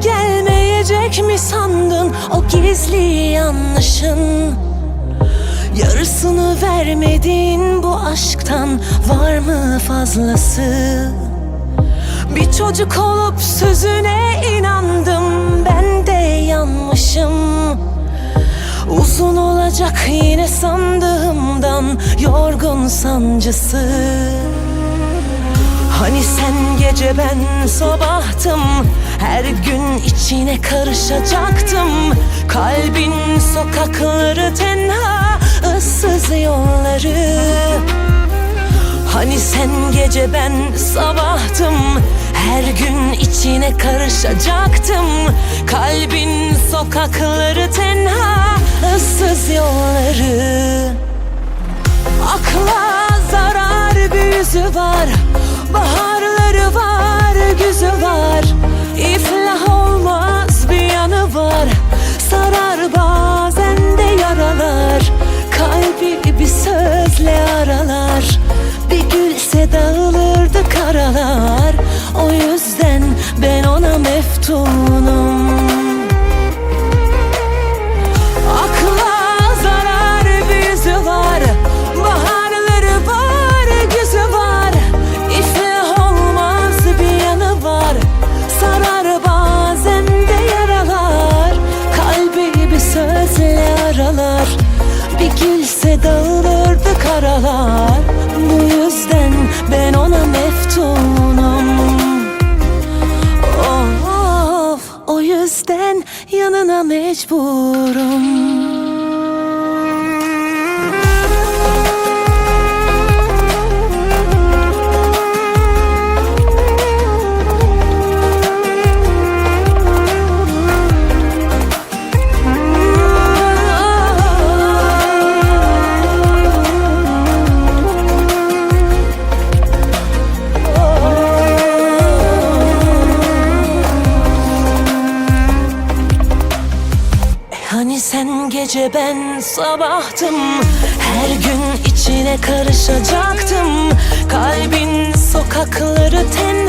bitecek mi sandın o gizli yanlışın? Yarısını vermedin bu aşktan var mı fazlası? Bir çocuk olup sözüne inandım ben de yanmışım Uzun olacak yine sandığımdan yorgun sancısı Hani sen gece ben sabahtım Her gün içine karışacaktım. Kalbin sokakları tenha ıssız yolları. Hani sen gece ben sabahtım Her gün içine karışacaktım. Kalbin sokakları tenha ıssız yolları. Akla zarar bir yüzü var Baharları var, güzü var. İflah olmaz bir yanı var. Sarar bazen de yaralar. Kalbi bir sözle aralar. Bir gülse dağılırdı karalar dağılırdı karalar Bu yüzden ben ona meftunum Of, o yüzden yanına mecburum. Sen gece ben sabahtım. Her gün içine karışacaktım. Kalbin sokakları yolları